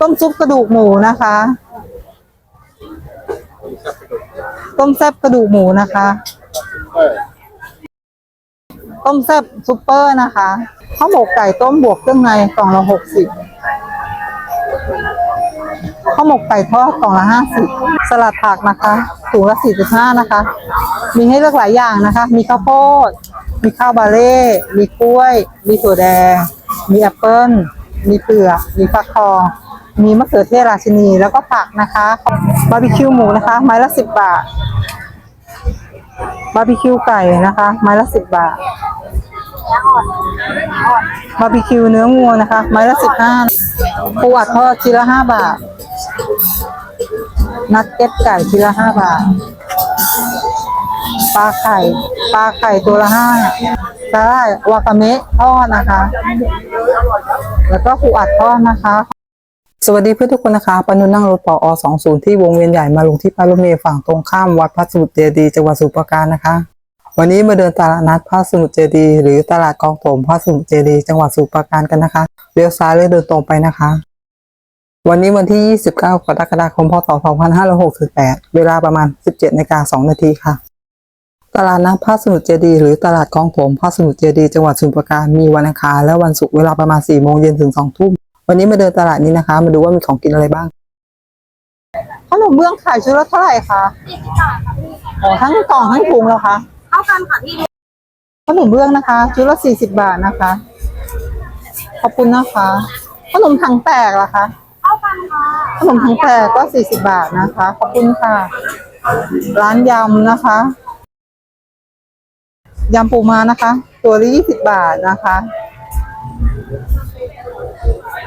ต้มซุปกระดูกหมูนะคะ ต้มแซ่บกระดูกหมูนะคะ ต้มแซ่บซุปเปอร์นะคะข้าวหมกไก่ต้มบวกเครื่องในกล่องละหกสิบข้าวหมกไก่ทอดกล่องละห้าสิบสลัดผักนะคะถุงละสี่สิบห้านะคะ มีให้เลือกหลายอย่างนะคะ มีข้าวโพด มีข้าวบาเล่ มีกล้วย มีถั่วแดง มีแอปเปิ้ล มีเผือก มีฟักทอง มีมะเขือเทศราชินีแล้วก็ผักนะคะบาร์บีคิวหมูนะคะ ไม้ละสิบบาทบาร์บีคิวไก่นะคะ ไม้ละสิบบาทบาร์บีคิวเนื้องัวนะคะ ไม้ละสิบห้าปูอัดทอดชิ้นละห้าบาท นัดเก็ตไก่ชิ้นละห้าบาท ปลาไข่ ปลาไข่ตัวละห้าสาหร่ายวากาเมะทอดนะคะ แล้วก็ปูอัดทอดนะคะ สวัสดีเพื่อนทุกคนนะคะปนุนั่งรถปออ20 ที่วงเวียนใหญ่มาลงที่ป้ารถเมล์ฝั่งตรงข้ามวัดพระสมุทรเจดีย์จังหวัดสมุพรปราการนะคะ วันนี้มาเดินตลาดนัดพระสมุทรเจดีย์หรือตลาดกองถมพระสมุทรเจดีย์จังหวัดสมุพรปราการกันนะคะเลี้ยวซ้ายเลยเดินตรงไปนะคะ วันนี้วันที่ 29 กรกฎาคม พศ 2568 เวลาประมาณ 17นาฬิกา2นาทีค่ะ ตลาดนัดพระสมุทรเจดีย์หรือตลาดกองถมพระสมุทรเจดีย์จังหวัดสมุพรปราการมีวันอังคารและวันศุกร์เวลาประมาณ4โมงเย็นถึง2ทุ่ม วันนี้มาเดินตลาดนี้นะคะ มาดูว่ามีของกินอะไรบ้างขนมเบื้องขายชุดละเท่าไหร่คะอ๋อทั้งกล่องทั้งถุงแล้วคะเท่ากันค่ะพี่ขนมเบื้องนะคะชุดละสี่สิบบาทนะคะ ขอบคุณนะคะขนมถังแตกล่ะคะเท่ากันค่ะขนมถังแตกก็สี่สิบบาทนะคะ ขอบคุณค่ะ ร้านยำนะคะยำปูมานะคะ ตัวละยี่สิบบาทนะคะ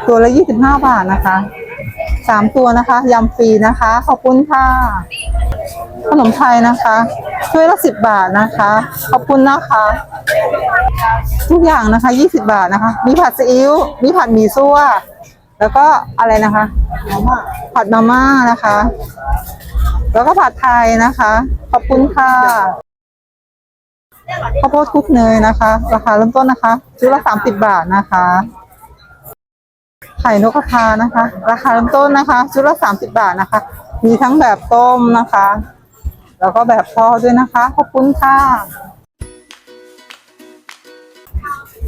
ตัวละยี่สิบห้าบาทนะคะสามตัวนะคะยำฟรีนะคะ ขอบคุณค่ะ ขนมไทยนะคะถ้วยละสิบบาทนะคะ ขอบคุณนะคะ ทุกอย่างนะคะยี่สิบาทนะคะ มีผัดซีอิ๊วมีผัดหมี่ซั่ว แล้วก็อะไรนะคะผัดมาม่านะคะ แล้วก็ผัดไทยนะคะ ขอบคุณค่ะข้าวโพดคลุกเนยนะคะ ราคาเริ่มต้นนะคะชุดละสามสิบบาทนะคะ ไข่นกกระทานะคะ ราคาเริ่มต้นนะคะ ชุดละสามสิบบาทนะคะ มีทั้งแบบต้มนะคะ แล้วก็แบบทอดด้วยนะคะ ขอบคุณค่ะ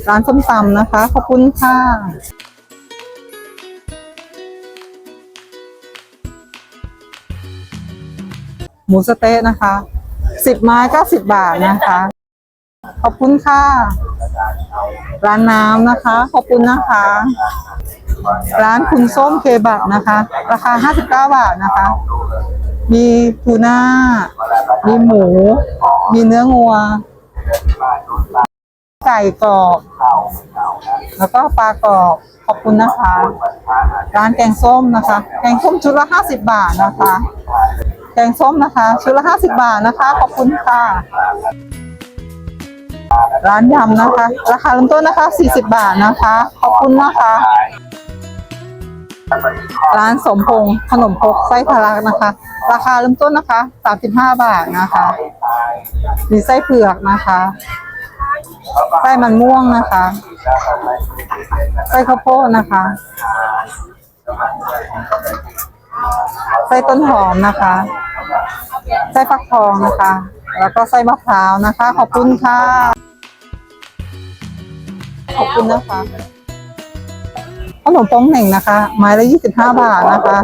ร้านส้มตำนะคะ ขอบคุณค่ะหมูสเต๊ะนะคะสิบไม้ก็สิบบาทนะคะ ขอบคุณค่ะ ร้านน้ำนะคะ ขอบคุณนะคะ ร้านคุณส้มเคบับนะคะ ราคาห้าสิบเก้าบาทนะคะ มีทูน่า มีหมู มีเนื้องัว ไก่กรอบ แล้วก็ปลากรอบ ขอบคุณนะคะ ร้านแกงส้มนะคะ แกงส้มชุดละห้าสิบบาทนะคะ แกงส้มนะคะ ชุดละห้าสิบบาทนะคะ ขอบคุณค่ะร้านยำนะคะ ราคาเริ่มต้นนะคะสี่สิบบาทนะคะ ขอบคุณนะคะ ร้านสมพงษ์ขนมครกไส้ทะลักนะคะ ราคาเริ่มต้นนะคะสามสิบห้าบาทนะคะ มีไส้เผือกนะคะไส้มันม่วงนะคะไส้ข้าวโพดนะคะไส้ต้นหอมนะคะไส้ฟักทองนะคะ แล้วก็ไส้มะพร้าวนะคะ ขอบคุณค่ะ ขอบคุณนะคะ ขนมปองเหน่งนะคะ ไม้ละยี่สิบห้าบาทนะคะ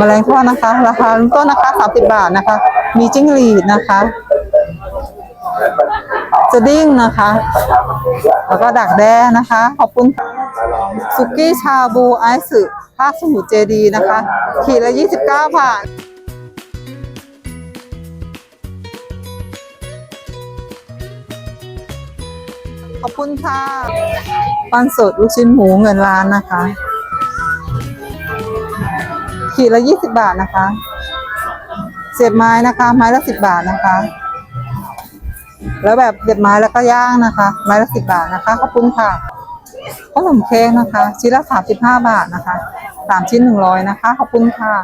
มแมลงทอดนะคะ ราคาเริ่มต้นนะคะสามสิบบาทนะคะ มีจิ้งหรีดนะคะจะดิ้งนะคะ แล้วก็ดักแด้นะคะ ขอบคุณค่ะสุกี้ชาบูไอซ์ภาคสมุทรเจดีนะคะ ขีดละยี่สิบเก้าบาท ขอบคุณค่ะปันสดลูกชิ้นหมูเงินล้านนะคะ ขีดละยี่สิบบาทนะคะ เสียบไม้นะคะ ไม้ละสิบบาทนะคะ แล้วแบบเสียบไม้แล้วก็ย่างนะคะ ไม้ละสิบบาทนะคะ ขอบคุณค่ะขนมเค้กนะคะ ชิ้นละสามสิบห้าบาทนะคะสามชิ้นหนึ่งร้อยนะคะ ขอบคุณค่ะ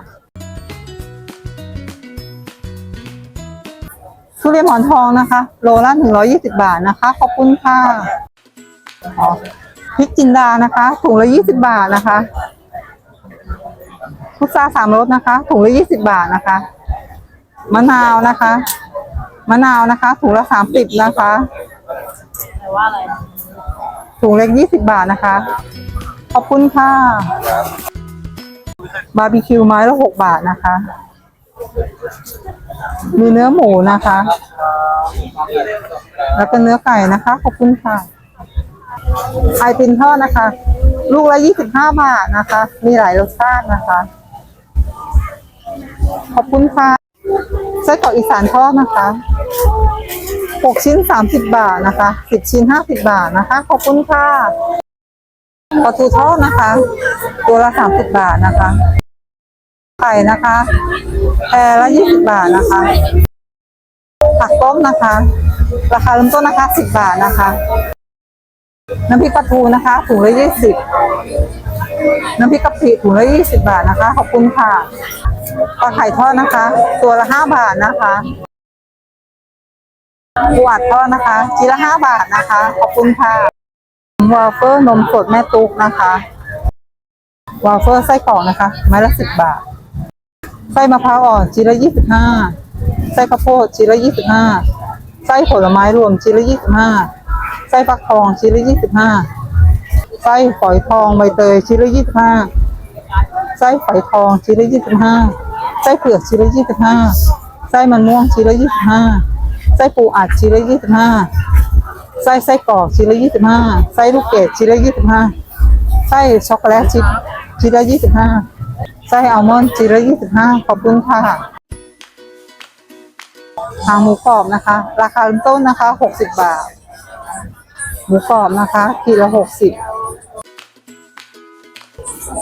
ทุเรียนหมอนทองนะคะ โลละหนึ่งร้อยี่สิบาทนะคะ ขอบคุณค่ะอ๋อพริกจินดานะคะ ถุงละยี่สิบาทนะคะพุทราสามรสนะคะ ถุงละยี่สิบาทนะคะ มะนาวนะคะ มะนาวนะคะ ถุงละสามสิบนะคะแต่ว่าอะไรถุงเล็กยี่สิบาทนะคะ ขอบคุณค่ะ บาร์บีคิวไม้ละหกบาทนะคะ มีเนื้อหมูนะคะ แล้วก็เนื้อไก่นะคะ ขอบคุณค่ะไอติมทอดนะคะ ลูกละยี่สิบห้าบาทนะคะ มีหลายรสชาตินะคะ ขอบคุณค่ะไส้กรอกอีสานทอดนะคะหกชิ้นสามสิบบาทนะคะสิบชิ้นห้าสิบบาทนะคะ ขอบคุณค่ะปลาทูทอดนะคะ ตัวละสามสิบบาทนะคะ ไข่นะคะแพรละยี่สิบบาทนะคะ ผักต้มนะคะ ราคาเริ่มต้นนะคะสิบบาทนะคะ น้ำพริกปลาทูนะคะถุงละยี่สิบน้ำพริกกะปิถุงละยี่สิบบาทนะคะ ขอบคุณค่ะปลาไข่ทอดนะคะ ตัวละห้าบาทนะคะปูอัดทอดนะคะจีละห้าบาทนะคะ ขอบคุณค่ะวาเฟอร์นมสดแม่ตุ๊กนะคะวาเฟอร์ไส้กรอกนะคะไม้ละสิบบาท ไส้มะพร้าวอ่อนจีละยี่สิบห้าไส้ข้าวโพดจีละยี่สิบห้าไส้ผลไม้รวมจีละยี่สิบห้าไส้ฟักทองชิ้นละยี่สิบห้าไส้ฝอยทองใบเตยชิ้นละยี่สิบห้าไส้ฝอยทองชิ้นละยี่สิบห้าไส้เผือกชิ้นละยี่สิบห้าไส้มันม่วงชิ้นละยี่สิบห้าไส้ปูอัดชิ้นละยี่สิบห้าไส้ไส้กรอกชิ้นละยี่สิบห้าไส้ลูกเกดชิ้นละยี่สิบห้าไส้ช็อกโกแลตชิ้นชิ้นละยี่สิบห้า ไส้อัลมอนด์ชิ้นละยี่สิบห้าขอบคุณค่ะทางหมูกรอบนะคะ ราคาเริ่มต้นนะคะหกสิบบาท หมูกรอบนะคะขีดละหกสิบ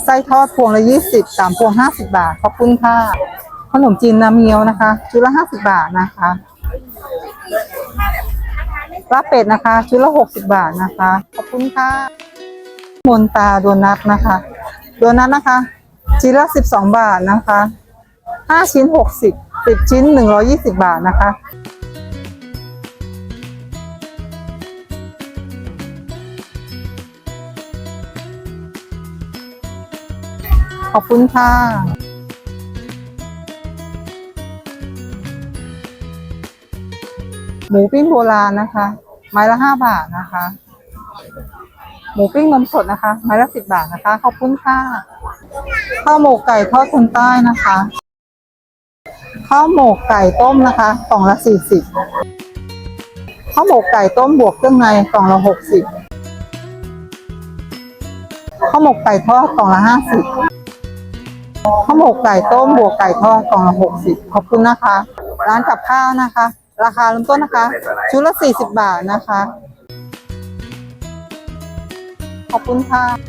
ไส้ทอดพวงละยี่สิบสามพวงห้าสิบาท ขอบคุณค่ะขนมจีนน้ำเงี้ยวนะคะชุดละห้าสิบาทนะคะลาเป็ดนะคะชุดละหกสิบาทนะคะ ขอบคุณค่ะมนตาโดนัทนะคะ โดนัทนะคะ ชิ้นละสิบสองบาทนะคะห้าชิ้นหกสิบสิบชิ้นหนึ่งร้อยี่สิบาทนะคะขอบคุณค่ะ หมูปิ้งโบราณนะคะ ไม้ละห้าบาทนะคะ หมูปิ้งนมสดนะคะ ไม้ละสิบบาทนะคะ ขอบคุณค่ะ ข้าวหมกไก่ทอดคนใต้นะคะ ข้าวหมกไก่ต้มนะคะกล่องละสี่สิบข้าวหมกไก่ต้มบวกเครื่องในกล่องละหกสิบข้าวหมกไก่ทอดกล่องละห้าสิบข้าวหมกไก่ต้มบวกไก่ทอดกล่องละหกสิบขอบคุณนะคะ ร้านกับข้าวนะคะ ราคาเริ่มต้นนะคะ ชุดละสี่สิบบาทนะคะ ขอบคุณค่ะ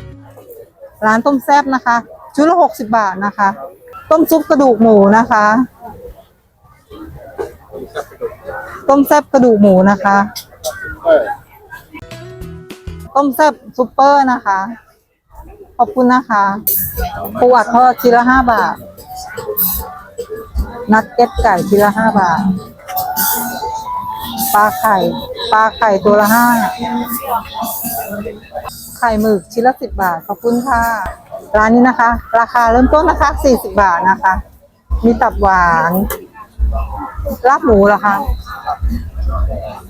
ร้านต้มแซ่บนะคะ ชุดละหกสิบบาทนะคะ ต้มซุปกระดูกหมูนะคะ ต้มแซ่บกระดูกหมูนะคะ ต้มแซ่บซุปเปอร์นะคะ ขอบคุณนะคะปูอัดทอดชิ้นละห้าบาท นัดเก็ตไก่ชิ้นละห้าบาท ปลาไข่ ปลาไข่ตัวละห้า ไข่หมึกชิ้นละสิบบาท ขอบคุณค่ะ ร้านนี้นะคะ ราคาเริ่มต้นนะคะสี่สิบบาทนะคะ มีตับหวานลาบหมูเหรอคะ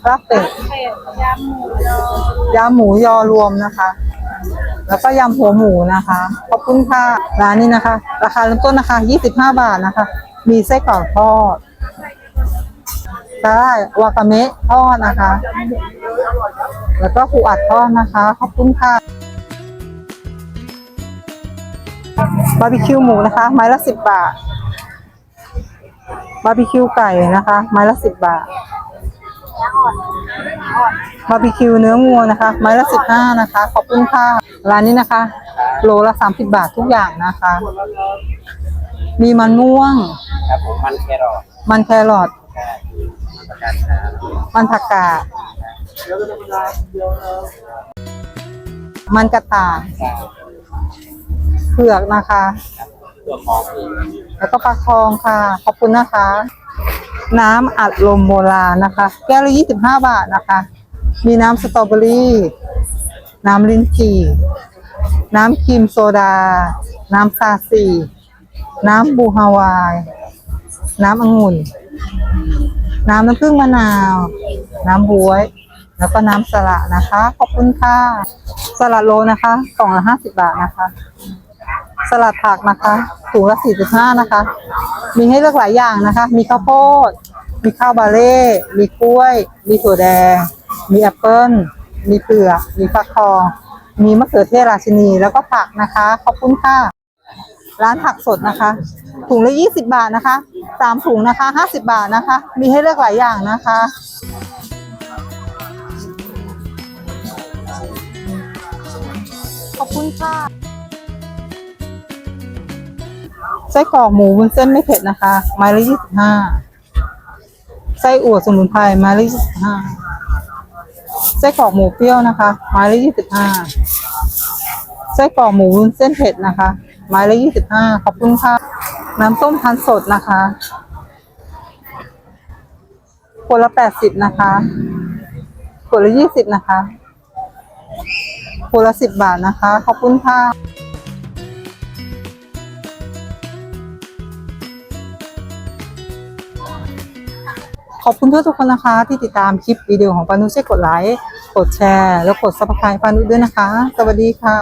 ลาบเป็ดยำหมูยอยำหมูยอรวมนะคะ แล้วก็ยำหัวหมูนะคะ ขอบคุณค่ะ ร้านนี้นะคะ ราคาเริ่มต้นนะคะ 25 บาทนะคะ มีไส้กรอกทอด สาหร่ายวากาเมะทอดนะคะ แล้วก็ปูอัดทอดนะคะ ขอบคุณค่ะบาร์บีคิวหมูนะคะ ไม้ละสิบบาท บาร์บีคิวไก่นะคะ ไม้ละสิบบาท บาร์บีคิวเนื้องัวนะคะ ไม้ละสิบห้านะคะ ขอบคุณค่ะ ร้านนี้นะคะ โลละสามสิบาททุกอย่างนะคะ มีมันม่วง ครับผมมันแครอทมันแครอทประกันครับ มันผักกาดมันกระต่ายเผือกนะคะตัวของแล้วก็ปลาทองค่ะ ขอบคุณนะคะ น้ำอัดลมโบราณนะคะ แก้วละยี่สิบห้าบาทนะคะ มีน้ำสตรอเบอรี่ น้ำลิ้นจี่ น้ำครีมโซดา น้ำซาซี น้ำบูฮาวาย น้ำองุ่น น้ำน้ำผึ้งมะนาว น้ำบวย แล้วก็น้ำสละนะคะ ขอบคุณค่ะสลัดโลนะคะกล่องละห้าสิบบาทนะคะ สลัดผักนะคะถุงละสี่สิบห้านะคะ มีให้เลือกหลายอย่างนะคะ มีข้าวโพด มีข้าวบาเล่ มีกล้วย มีถั่วแดง มีแอปเปิ้ล มีเผือก มีฟักทอง มีมะเขือเทศราชินี แล้วก็ผักนะคะ ขอบคุณค่ะ ร้านผักสดนะคะ ถุงละยี่สิบาทนะคะสามถุงนะคะห้าสิบาทนะคะ มีให้เลือกหลายอย่างนะคะ ขอบคุณค่ะไส้กรอกหมูวุ้นเส้นไม่เผ็ดนะคะ ไม้ละยี่สิบห้าไส้อั่วสมุนไพรไม้ละยี่สิบห้าไส้กรอกหมูเปรี้ยวนะคะไม้ละยี่สิบห้าไส้กรอกหมูวุ้นเส้นเผ็ดนะคะ ไม้ละยี่สิบห้าขอบคุณค่ะ น้ำต้มพันสดนะคะขวดละแปดสิบนะคะขวดละยี่สิบนะคะขวดละสิบบาทนะคะ ขอบคุณค่ะขอบคุณทุกคนนะคะ ที่ติดตามคลิปวิดีโอของปานุช่วยกดไลค์ กดแชร์ แล้วกดซับสไครต์ปานุด้วยนะคะ สวัสดีค่ะ